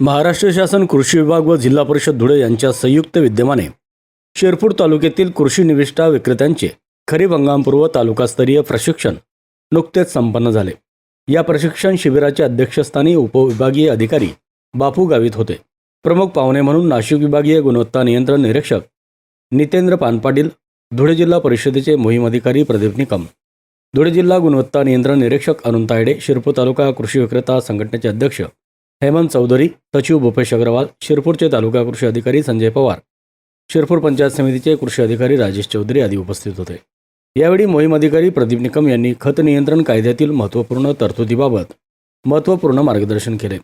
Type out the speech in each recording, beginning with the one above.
महाराष्ट्र शासन कृषी विभाग व जिल्हा परिषद धुळे यांच्या संयुक्त विद्यमाने शिरपूर तालुक्यातील कृषी निविष्ठा विक्रेत्यांचे खरीप हंगामपूर्व तालुकास्तरीय प्रशिक्षण नुकतेच संपन्न झाले. या प्रशिक्षण शिबिराच्या अध्यक्षस्थानी उपविभागीय अधिकारी बापू गावित होते. प्रमुख पाहुणे म्हणून नाशिक विभागीय गुणवत्ता नियंत्रण निरीक्षक नितेंद्र पानपाटील धुळे जिल्हा परिषदेचे मोहीम अधिकारी प्रदीप निकम धुळे जिल्हा गुणवत्ता नियंत्रण निरीक्षक अरुण तायडे शिरपूर तालुका कृषी विक्रेता संघटनेचे अध्यक्ष हेमंत चौधरी सचिव भूपेश अग्रवाल शिरपूरचे तालुका कृषी अधिकारी संजय पवार. शिरपूर पंचायत समितीचे कृषी अधिकारी राजेश चौधरी आदी उपस्थित होते. यावेळी मोहीम अधिकारी प्रदीप निकम यांनी खत नियंत्रण कायद्यातील महत्त्वपूर्ण तरतुदीबाबत महत्त्वपूर्ण मार्गदर्शन केले.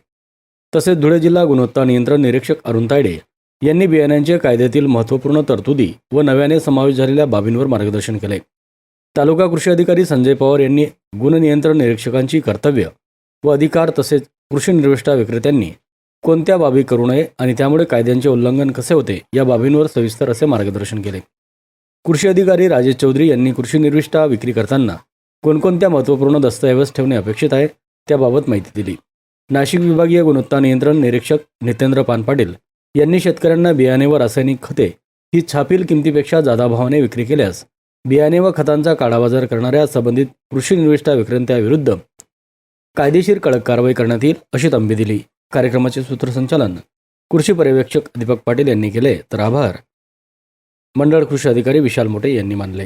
तसेच धुळे जिल्हा गुणवत्ता नियंत्रण निरीक्षक अरुण तायडे यांनी बियाण्यांच्या कायद्यातील महत्त्वपूर्ण तरतुदी व नव्याने समावेश झालेल्या बाबींवर मार्गदर्शन केले. तालुका कृषी अधिकारी संजय पवार यांनी गुणनियंत्रण निरीक्षकांची कर्तव्य व अधिकार तसेच कृषी निर्विष्ठा विक्रेत्यांनी कोणत्या बाबी करू नये आणि त्यामुळे कायद्यांचे उल्लंघन कसे होते या बाबींवर सविस्तर असे मार्गदर्शन केले. कृषी अधिकारी राजेश चौधरी यांनी कृषी निर्विष्ठा विक्री करताना कोणकोणत्या महत्त्वपूर्ण दस्तऐवज ठेवणे अपेक्षित आहे त्याबाबत माहिती दिली. नाशिक विभागीय गुणवत्ता नियंत्रण निरीक्षक नितेंद्र पानपाटील यांनी शेतकऱ्यांना बियाणे व रासायनिक खते ही छापील किमतीपेक्षा जादा भावाने विक्री केल्यास बियाणे व खतांचा काळाबाजार करणाऱ्या संबंधित कृषी निविष्ठा विक्रेत्याविरुद्ध कायदेशीर कडक कारवाई करण्यात येईल अशी तंबी दिली. कार्यक्रमाचे सूत्रसंचालन कृषी पर्यवेक्षक दीपक पाटील यांनी केले तर आभार. मंडळ कृषी अधिकारी विशाल मोटे यांनी मानले.